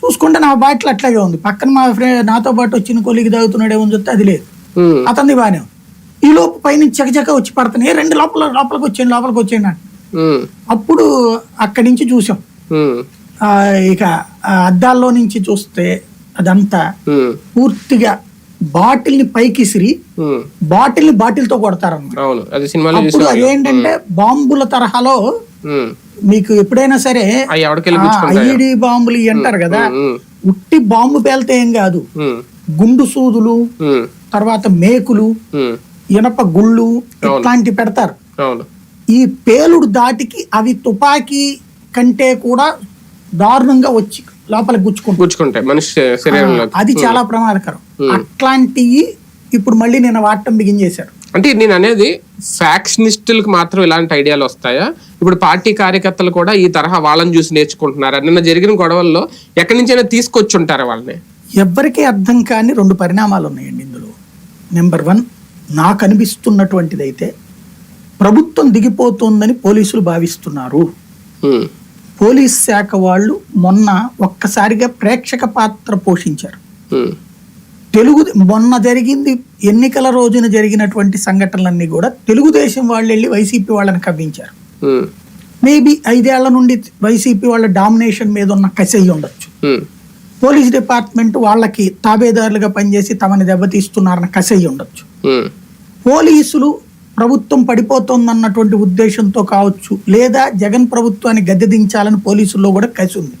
చూసుకుంటే నా బాటిల్ అట్లాగే ఉంది. పక్కన మా ఫ్రెండ్ నాతో పాటు వచ్చిన కొలిగి తాగుతున్నాడేమో అని చూస్తే అది లేదు. అతనిది బాగానే ఉంది. ఈ లోపు పైనుంచి చకచక వచ్చి పడుతున్నాయి. "ఏ, రెండు లోపల లోపలికి వచ్చేయండి లోపలికి వచ్చేయండి అని. అప్పుడు అక్కడి నుంచి చూసాం. ఇక అద్దాల్లో నుంచి చూస్తే అదంతా పూర్తిగా బాటిల్ని పైకి ఉమ్. బాటిల్ని బాటిల్తో సినిమాలో అప్పుడు అదేంటంటే బాంబుల తరహాలో మీకు ఎప్పుడైనా సరే ఐఈడి బాంబులు అంటారు కదా ఉట్టి బాంబు పేలితే ఏం కాదు. గుండు సూదులు తర్వాత మేకులు ఇనప గుళ్ళు ఇట్లాంటివి పెడతారు. ఈ పేలుడు దాటికి అవి తుపాకీ కంటే కూడా దారుణంగా వచ్చి లోపలికి గుచ్చుకుంటాయి. అది చాలా ప్రమాదకరం. అట్లాంటివి ఇప్పుడు మళ్ళీ నేను వాడటం బిగిన్ చేశారు అంటే నేను అనేది ఫ్యాక్షనిస్టులకు మాత్రం ఇలాంటి ఐడియాలు వస్తాయా? ఇప్పుడు పార్టీ కార్యకర్తలు కూడా ఈ తరహా వాళ్ళని చూసి నేర్చుకుంటున్నారా? నిన్న జరిగిన గొడవల్లో ఎక్కడి నుంచైనా తీసుకొచ్చి ఉంటారా వాళ్ళని? ఎవ్వరికీ అర్థం కాని రెండు పరిణామాలు ఉన్నాయండి ఇందులో. నెంబర్ వన్ నాకు అనిపిస్తున్నటువంటిది అయితే ప్రభుత్వం దిగిపోతుందని పోలీసులు భావిస్తున్నారు. పోలీస్ శాఖ వాళ్ళు మొన్న ఒక్కసారిగా ప్రేక్షక పాత్ర పోషించారు. తెలుగు మొన్న జరిగింది ఎన్నికల రోజున జరిగినటువంటి సంఘటనలన్నీ కూడా తెలుగుదేశం వాళ్ళు వెళ్ళి వైసీపీ వాళ్ళని కవ్వించారు. మేబీ ఐదేళ్ళ నుండి వైసీపీ వాళ్ళ డామినేషన్ మీద ఉన్న కసి అయి ఉండొచ్చు పోలీస్ డిపార్ట్మెంట్ వాళ్ళకి తాబేదారులుగా పనిచేసి తమని దెబ్బతీస్తున్నారన్న కసి అయి ఉండొచ్చు పోలీసులు ప్రభుత్వం పడిపోతుందన్నటువంటి ఉద్దేశంతో కావచ్చు లేదా జగన్ ప్రభుత్వాన్ని గద్దె దించాలని పోలీసుల్లో కూడా కసి ఉంది.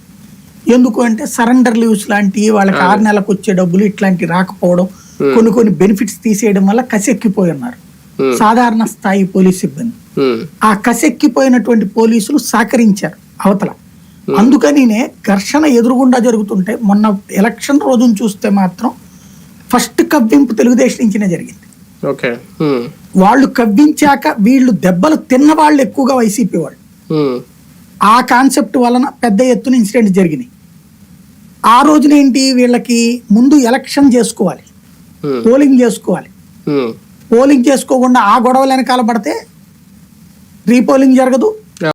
ఎందుకు అంటే సరెండర్ లీవ్స్ లాంటివి వాళ్ళకి ఆరు నెలలకు వచ్చే డబ్బులు ఇట్లాంటి రాకపోవడం కొన్ని కొన్ని బెనిఫిట్స్ తీసేయడం వల్ల కసి ఎక్కిపోయి ఉన్నారు Hmm. సాధారణ స్థాయి పోలీస్ సిబ్బంది. ఉమ్, ఆ కసెక్కిపోయినటువంటి పోలీసులు సహకరించారు అవతల. అందుకనినే ఘర్షణ ఎదురుగుండా జరుగుతుంటే మొన్న ఎలక్షన్ రోజున చూస్తే మాత్రం ఫస్ట్ కవ్వింపు తెలుగుదేశం నుంచినే జరిగింది. వాళ్ళు కవ్వించాక వీళ్ళు దెబ్బలు తిన్న వాళ్ళు ఎక్కువగా వైసీపీ వాళ్ళు. ఆ కాన్సెప్ట్ వలన పెద్ద ఎత్తున ఇన్సిడెంట్ జరిగినాయి. ఆ రోజున ఏంటి వీళ్ళకి ముందు ఎలక్షన్ చేసుకోవాలి. పోలింగ్ చేసుకోవాలి. ఉమ్, పోలింగ్ చేసుకోకుండా ఆ గొడవలు వెనకాల పడితే రీపోలింగ్ జరగదు.